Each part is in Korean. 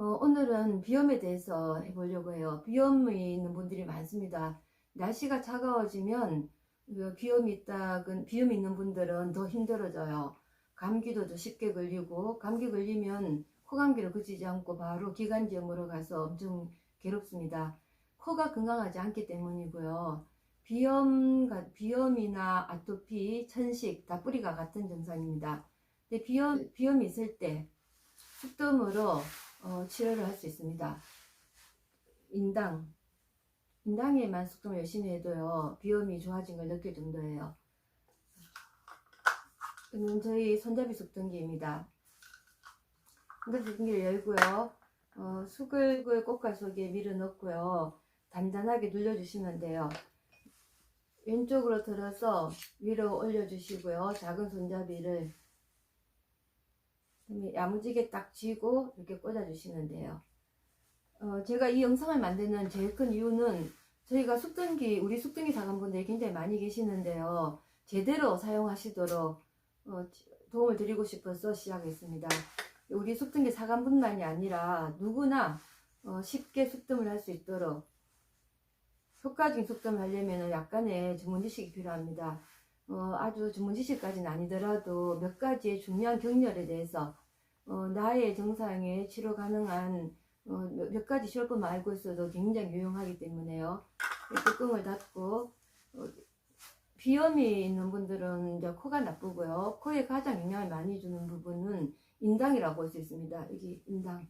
어, 오늘은 비염에 대해서 해보려고 해요. 비염이 있는 분들이 많습니다. 날씨가 차가워지면 그 비염이 있다근 비염이 있는 분들은 더 힘들어져요. 감기도 더 쉽게 걸리고 감기 걸리면 코감기를 그치지 않고 바로 기관지염으로 가서 엄청 괴롭습니다. 코가 건강하지 않기 때문이고요. 비염, 비염이나 아토피, 천식 다 뿌리가 같은 증상입니다. 근데 비염, 비염이 있을 때 숙덤으로 어, 치료를 할 수 있습니다. 인당, 인당에만 숙덤을 열심히 해도요, 비염이 좋아진 걸 느낄 정도예요. 이는 저희 손잡이 숙등기입니다. 손잡이 숙등기를 열고요, 어, 수글글 꽃갈 속에 밀어 넣고요, 단단하게 눌러주시면 돼요. 왼쪽으로 들어서 위로 올려주시고요, 작은 손잡이를 야무지게 딱 쥐고 이렇게 꽂아주시면 돼요. 어, 제가 이 영상을 만드는 제일 큰 이유는 저희가 숙등기, 우리 숙등기 사관분들이 굉장히 많이 계시는데요. 제대로 사용하시도록 어, 도움을 드리고 싶어서 시작했습니다. 우리 숙등기 사관분만이 아니라 누구나 어, 쉽게 숙등을 할 수 있도록 효과적인 숙등을 하려면 약간의 전문 지식이 필요합니다. 어, 아주 전문 지식까지는 아니더라도 몇 가지의 중요한 경렬에 대해서 어, 나의 증상에 치료 가능한 어, 몇, 몇 가지 치료법만 알고 있어도 굉장히 유용하기 때문에요. 이 뚜껑을 닫고 어, 비염이 있는 분들은 이제 코가 나쁘고요. 코에 가장 영향을 많이 주는 부분은 인당이라고 볼 수 있습니다. 여기 인당.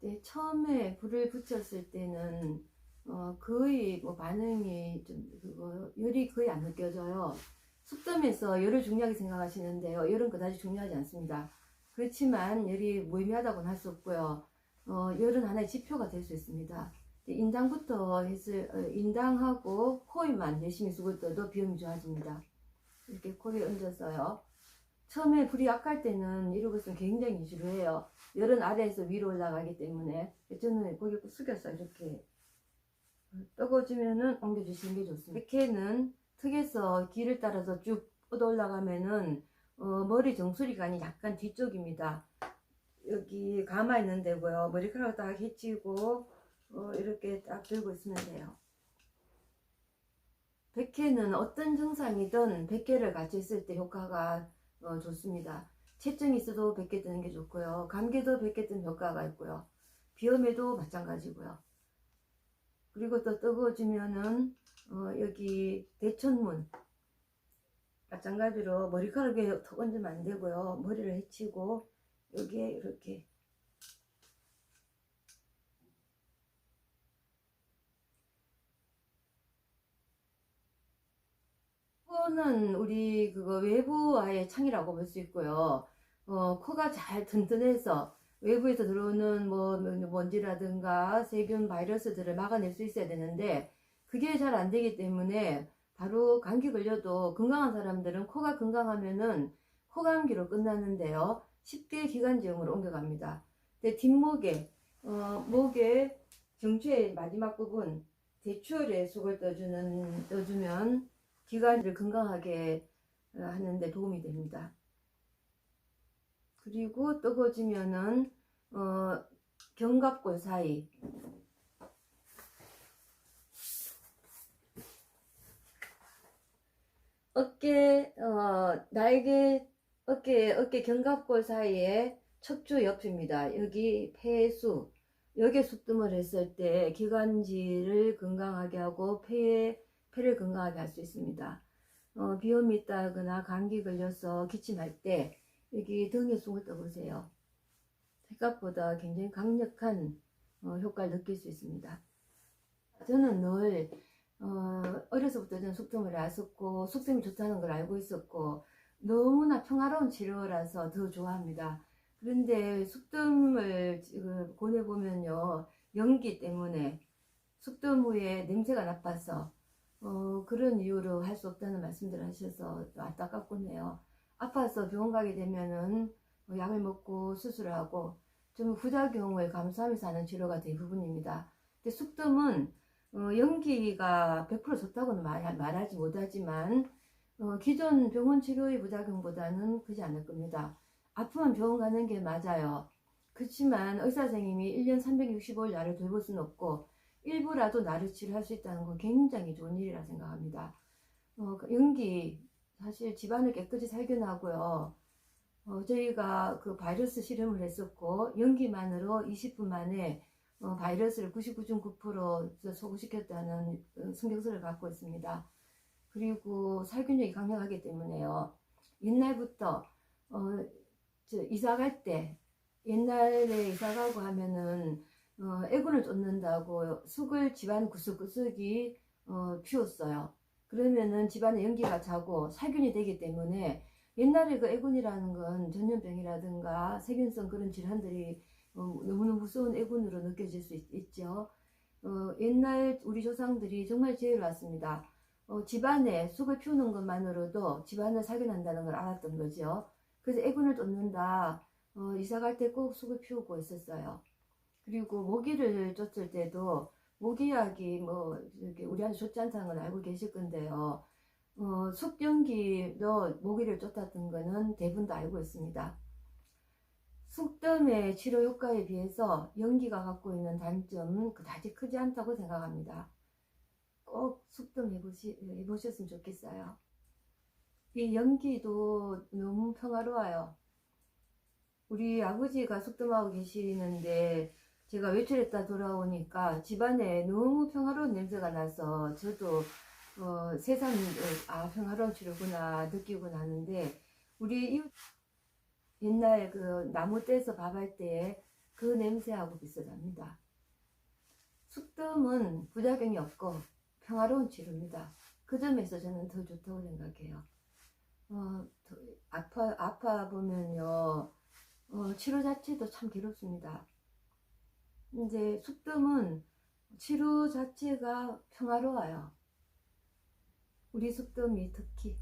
네, 처음에 불을 붙였을 때는 어, 거의 뭐 반응이 좀 그거 열이 거의 안 느껴져요. 숙점에서 열을 중요하게 생각하시는데요. 열은 그다지 중요하지 않습니다. 그렇지만 열이 무의미하다고는 할 수 없고요. 어, 열은 하나의 지표가 될 수 있습니다. 인당부터 했을 어, 인당하고 코에만 열심히 쓰고 있어도 비염이 좋아집니다. 이렇게 코에 얹어서요. 처음에 불이 약할 때는 이러고 있으면 굉장히 지루해요. 열은 아래에서 위로 올라가기 때문에 저는 고개 숙여서 이렇게 떠고주면은 옮겨주시는 게 좋습니다. 이렇게는 턱에서 길을 따라서 쭉 뻗어 올라가면은 어, 머리 정수리관이 약간 뒤쪽입니다. 여기 가마 있는 데고요. 머리카락 딱 해치고 어, 이렇게 딱 들고 있으면 돼요. 백회는 어떤 증상이든 백회를 같이 있을 때 효과가 어, 좋습니다. 체증이 있어도 백회 뜨는 게 좋고요. 감기도 백회 뜨는 효과가 있고요. 비염에도 마찬가지고요. 그리고 또 뜨거워지면은 어, 여기 대천문 마찬가지로 머리카락에 턱 얹으면 안 되고요. 머리를 해치고 여기에 이렇게 코는 우리 그거 외부와의 창이라고 볼 수 있고요. 어, 코가 잘 튼튼해서 외부에서 들어오는 뭐 먼지라든가 세균 바이러스들을 막아낼 수 있어야 되는데 그게 잘 안 되기 때문에 바로 감기 걸려도 건강한 사람들은 코가 건강하면은 코감기로 끝나는데요. 쉽게 기관지염으로 옮겨갑니다. 근데 뒷목에 어, 목에 경추의 마지막 부분 대추월에 속을 떠주는 떠주면 기관지를 건강하게 하는데 도움이 됩니다. 그리고 뜨거워지면은 어, 견갑골 사이 어깨 어, 날개 어깨 어깨 견갑골 사이에 척추 옆입니다. 여기 폐수 여기에 숙뜸을 했을 때 기관지를 건강하게 하고 폐에 폐를 건강하게 할 수 있습니다. 어, 비염이 있다거나 감기 걸려서 기침할 때 여기 등에 숨을 떠보세요. 생각보다 굉장히 강력한 어, 효과를 느낄 수 있습니다. 저는 늘 어, 어려서부터 저는 숙점을 했었고 숙점이 좋다는 걸 알고 있었고 너무나 평화로운 치료라서 더 좋아합니다. 그런데 숙점을 보내보면요 연기 때문에 숙점 후에 냄새가 나빠서 어, 그런 이유로 할 수 없다는 말씀들 하셔서 안타깝곤 해요. 아파서 병원 가게 되면은 뭐 약을 먹고 수술을 하고 좀 부작용을 감수하면서 하는 치료가 대부분입니다. 근데 숙점은 어, 연기가 100% 좋다고는 말, 말하지 못하지만 어, 기존 병원 치료의 부작용보다는 크지 않을 겁니다. 아프면 병원 가는 게 맞아요. 그렇지만 의사 선생님이 1년 365일 나를 돌볼 수는 없고 일부라도 나를 치료할 수 있다는 건 굉장히 좋은 일이라 생각합니다. 어, 그 연기 사실 집안을 깨끗이 살균하고요. 어, 저희가 그 바이러스 실험을 했었고 연기만으로 20분 만에 어, 바이러스를 99.9% 소구시켰다는 어, 성경서를 갖고 있습니다. 그리고 살균력이 강력하기 때문에요. 옛날부터 어, 저 이사 갈 때 옛날에 이사 가고 하면은 어, 애군을 쫓는다고 쑥을 집안 구석구석이 어, 피웠어요. 그러면은 집안에 연기가 차고 살균이 되기 때문에 옛날에 그 애군이라는 건 전염병이라든가 세균성 그런 질환들이 어, 너무너무 무서운 애군으로 느껴질 수 있, 죠 어, 옛날 우리 조상들이 정말 지혜로웠습니다. 어, 집안에 쑥을 피우는 것만으로도 집안을 살균한다는 걸 알았던 거죠. 그래서 애군을 쫓는다. 어, 이사 갈 때 꼭 쑥을 피우고 있었어요. 그리고 모기를 쫓을 때도 모기약이 뭐 우리한테 좋지 않다는 건 알고 계실 건데요. 어, 쑥연기도 모기를 쫓았던 거는 대부분 다 알고 있습니다. 쑥뜸의 치료 효과에 비해서 연기가 갖고 있는 단점은 그다지 크지 않다고 생각합니다. 꼭 쑥뜸 해보시, 해보셨으면 좋겠어요. 이 연기도 너무 평화로워요. 우리 아버지가 쑥뜸하고 계시는데 제가 외출했다 돌아오니까 집안에 너무 평화로운 냄새가 나서 저도 어, 세상 아 평화로운 치료구나 느끼고 나는데 우리 이웃 옛날 그 나무 떼서 밥 할 때 그 냄새하고 비슷합니다. 쑥뜸은 부작용이 없고 평화로운 치료입니다. 그 점에서 저는 더 좋다고 생각해요. 어, 더 아파 아파 보면요 어, 치료 자체도 참 괴롭습니다. 이제 쑥뜸은 치료 자체가 평화로워요. 우리 쑥뜸이 특히